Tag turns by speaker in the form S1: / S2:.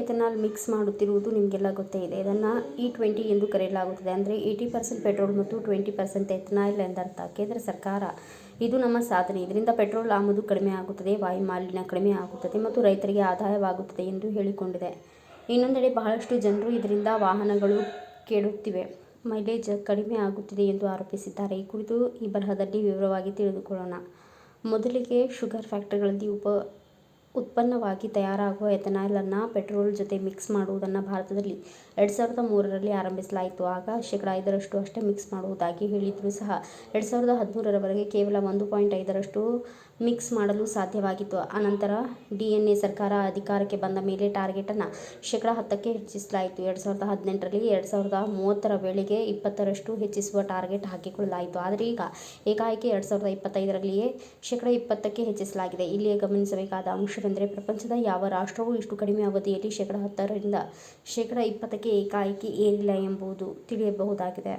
S1: Ethanol mix ಮಾಡುತ್ತಿರುವುದು ನಿಮಗೆಲ್ಲ ಗೊತ್ತೇ ಇದೆ. ಇದನ್ನು ಇ ಟ್ವೆಂಟಿ ಎಂದು ಕರೆಯಲಾಗುತ್ತದೆ. ಅಂದರೆ ಏಯ್ಟಿ ಪರ್ಸೆಂಟ್ ಪೆಟ್ರೋಲ್ ಮತ್ತು ಟ್ವೆಂಟಿ ಪರ್ಸೆಂಟ್ ಎಥನಾಲ್ ಎಂದರ್ಥ. ಕೇಂದ್ರ ಸರ್ಕಾರ ಇದು ನಮ್ಮ ಸಾಧನೆ. ಇದರಿಂದ ಪೆಟ್ರೋಲ್ ಆಮದು ಕಡಿಮೆ ಆಗುತ್ತದೆ ವಾಯು ಮಾಲಿನ್ಯ ಕಡಿಮೆ ಆಗುತ್ತದೆ ಮತ್ತು ರೈತರಿಗೆ ಆದಾಯವಾಗುತ್ತದೆ ಎಂದು ಹೇಳಿಕೊಂಡಿದೆ. ಇನ್ನೊಂದೆಡೆ ಬಹಳಷ್ಟು ಜನರು ಇದರಿಂದ ವಾಹನಗಳು ಕೆಡುತ್ತಿವೆ ಮೈಲೇಜ್ ಕಡಿಮೆ ಆಗುತ್ತಿದೆ ಎಂದು ಆರೋಪಿಸಿದ್ದಾರೆ. ಈ ಕುರಿತು ಈ ಬರಹದಲ್ಲಿ ವಿವರವಾಗಿ ತಿಳಿದುಕೊಳ್ಳೋಣ. ಮೊದಲಿಗೆ ಶುಗರ್ ಫ್ಯಾಕ್ಟರಿಗಳಲ್ಲಿ ಉಪ ಉತ್ಪನ್ನವಾಗಿ ತಯಾರಾಗುವ ಎಥೆನಾಲನ್ನು ಪೆಟ್ರೋಲ್ ಜೊತೆ ಮಿಕ್ಸ್ ಮಾಡುವುದನ್ನು ಭಾರತದಲ್ಲಿ ಎರಡು ಸಾವಿರದ ಮೂರರಲ್ಲಿ ಆರಂಭಿಸಲಾಯಿತು. ಆಗ ಶೇಕಡ ಐದರಷ್ಟು ಅಷ್ಟೇ ಮಿಕ್ಸ್ ಮಾಡುವುದಾಗಿ ಹೇಳಿದರೂ ಸಹ. ಎರಡು ಸಾವಿರದ ಹದಿಮೂರರವರೆಗೆ ಕೇವಲ ಒಂದು ಪಾಯಿಂಟ್ ಐದರಷ್ಟು ಮಿಕ್ಸ್ ಮಾಡಲು ಸಾಧ್ಯವಾಗಿತ್ತು. ಅನಂತರ ಡಿ ಎನ್ ಎ ಸರ್ಕಾರ ಅಧಿಕಾರಕ್ಕೆ ಬಂದ ಮೇಲೆ ಟಾರ್ಗೆಟನ್ನು ಶೇಕಡ ಹತ್ತಕ್ಕೆ ಹೆಚ್ಚಿಸಲಾಯಿತು. ಎರಡು ಸಾವಿರದ ಹದಿನೆಂಟರಲ್ಲಿ ಎರಡು ಸಾವಿರದ ಮೂವತ್ತರ ವೇಳೆಗೆ ಇಪ್ಪತ್ತರಷ್ಟು ಹೆಚ್ಚಿಸುವ ಟಾರ್ಗೆಟ್ ಹಾಕಿಕೊಳ್ಳಲಾಯಿತು. ಆದರೆ ಈಗ ಏಕಾಏಕಿ ಎರಡು ಸಾವಿರದ ಇಪ್ಪತ್ತೈದರಲ್ಲಿಯೇ ಶೇಕಡ ಇಪ್ಪತ್ತಕ್ಕೆ ಹೆಚ್ಚಿಸಲಾಗಿದೆ. ಇಲ್ಲಿಯೇ ಗಮನಿಸಬೇಕಾದ ಅಂಶವೆಂದರೆ ಪ್ರಪಂಚದ ಯಾವ ರಾಷ್ಟ್ರವೂ ಇಷ್ಟು ಕಡಿಮೆ ಅವಧಿಯಲ್ಲಿ ಶೇಕಡ ಹತ್ತರಿಂದ ಶೇಕಡ ಇಪ್ಪತ್ತಕ್ಕೆ ಏಕಾಏಕಿ ಏರಿಲ್ಲ ಎಂಬುದು ತಿಳಿಯಬಹುದಾಗಿದೆ.